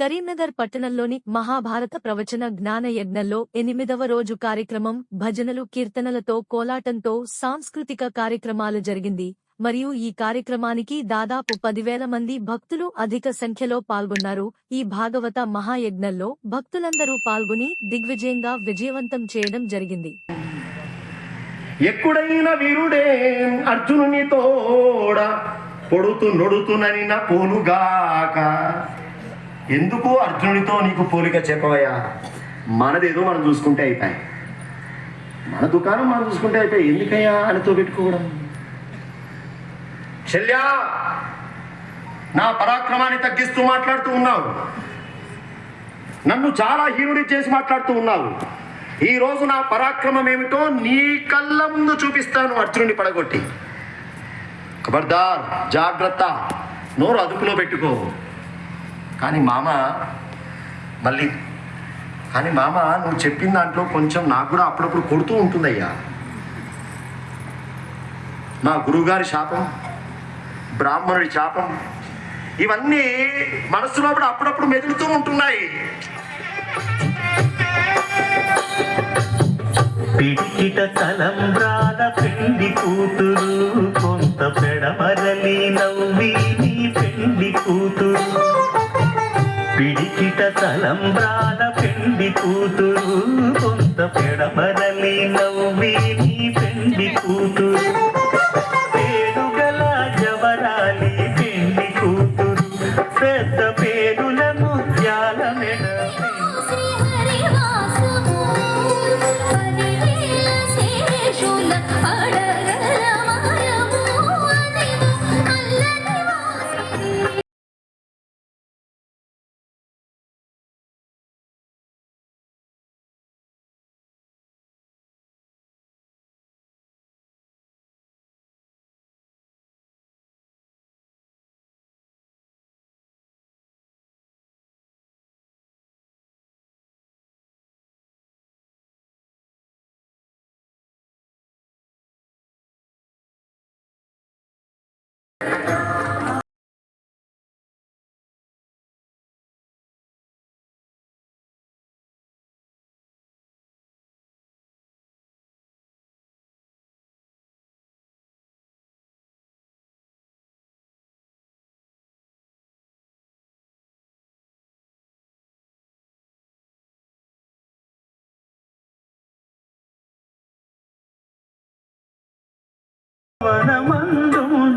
కరీంనగర్ పట్టణంలోని మహాభారత ప్రవచన జ్ఞాన యజ్ఞంలో ఎనిమిదవ రోజు కార్యక్రమం భజనలు కీర్తనలతో కోలాటంతో సాంస్కృతిక కార్యక్రమాలు జరిగింది. మరియు ఈ కార్యక్రమానికి దాదాపు పదివేల మంది భక్తులు అధిక సంఖ్యలో పాల్గొన్నారు. ఈ భాగవత మహాయజ్ఞంలో భక్తులందరూ పాల్గొని దిగ్విజయంగా విజయవంతం చేయడం జరిగింది. ఎక్కుడైన వీరుడే అర్జునునితోడ పొడుతు నొడుతునని పోనుగాక. ఎందుకు అర్జునుడితో నీకు పోలిక చెప్పవయ్యా మనదేదో మనం చూసుకుంటే అయిపోయి మన దుకాణం మనం చూసుకుంటే అయిపోయి ఎందుకయ్యా అనితో పెట్టుకోవడం? శల్యా నా పరాక్రమాన్ని తగ్గిస్తూ మాట్లాడుతూ ఉన్నావు. నన్ను చాలా హీనుడి చేసి మాట్లాడుతూ ఉన్నావు. ఈ రోజు నా పరాక్రమం ఏమిటో నీ కళ్ళ ముందు చూపిస్తాను అర్జునుడిని పడగొట్టి. ఖబర్దార్ జాగ్రత్త. నోరు అదుపులో పెట్టుకో. కానీ మామ మళ్ళీ కానీ మామ నువ్వు చెప్పిన దాంట్లో కొంచెం నాకు కూడా అప్పుడప్పుడు కొడుతూ ఉంటుందయ్యా. నా గురువుగారి శాపం బ్రాహ్మణుడి శాపం ఇవన్నీ మనసులో కూడా అప్పుడప్పుడు మెదులుతూ ఉంటున్నాయి. పిట్టిట తలంబ్రాల పిండి కూతురు పెండి కూతురు కొంత పెడమరలి నవ్వి నీ పెండి కూతురు. పేరుగల జవరాలి పెండి కూతురు. పెద్ద you